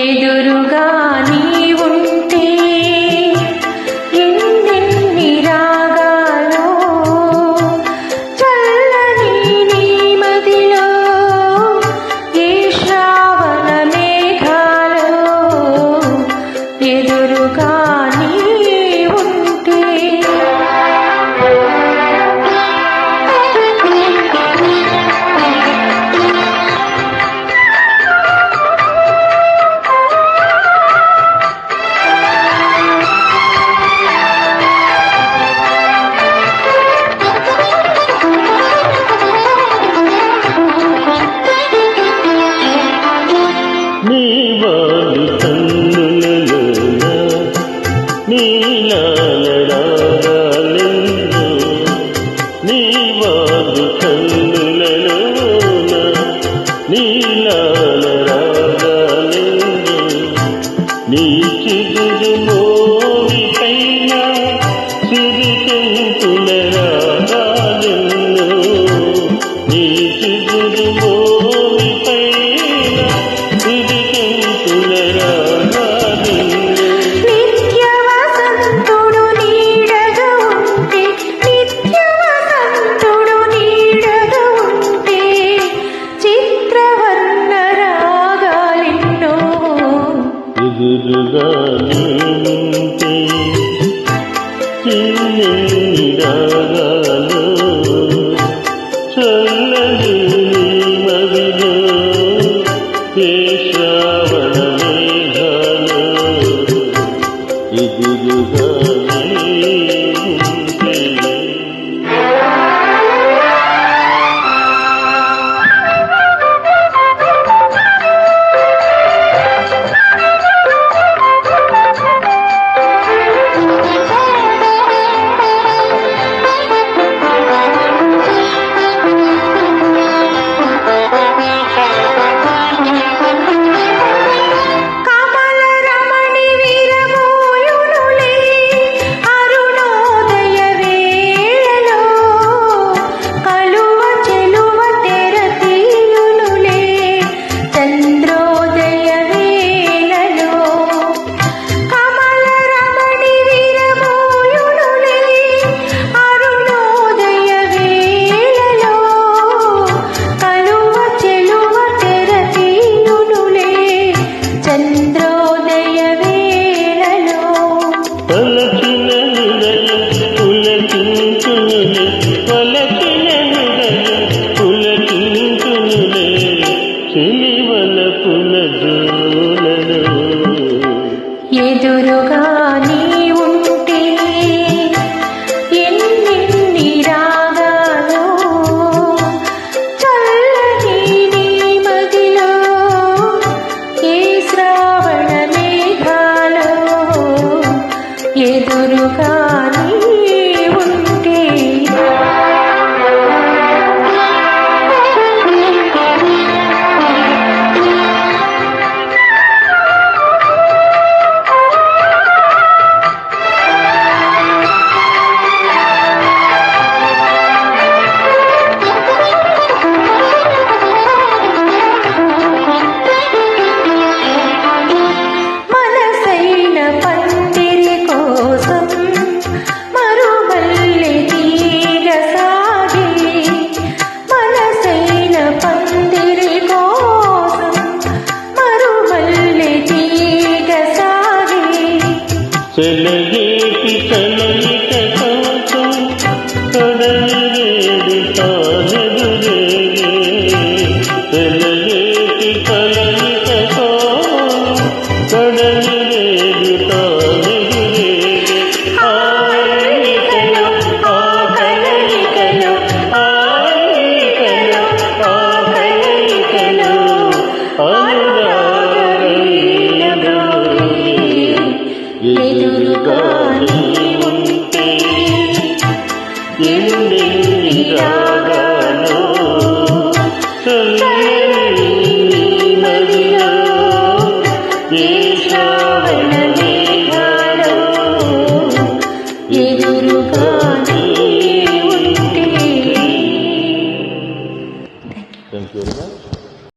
ఎదురుగాని నీ వాలి కన్నులలోన నీలాలరాగాలెందు నీ వాలి కన్నులలోన నీలాలరాగాలెందు నీ చిగురు మోవికైనా ఎదుగలింటే చిల్లిడగలు చెలయేటి చెలయిక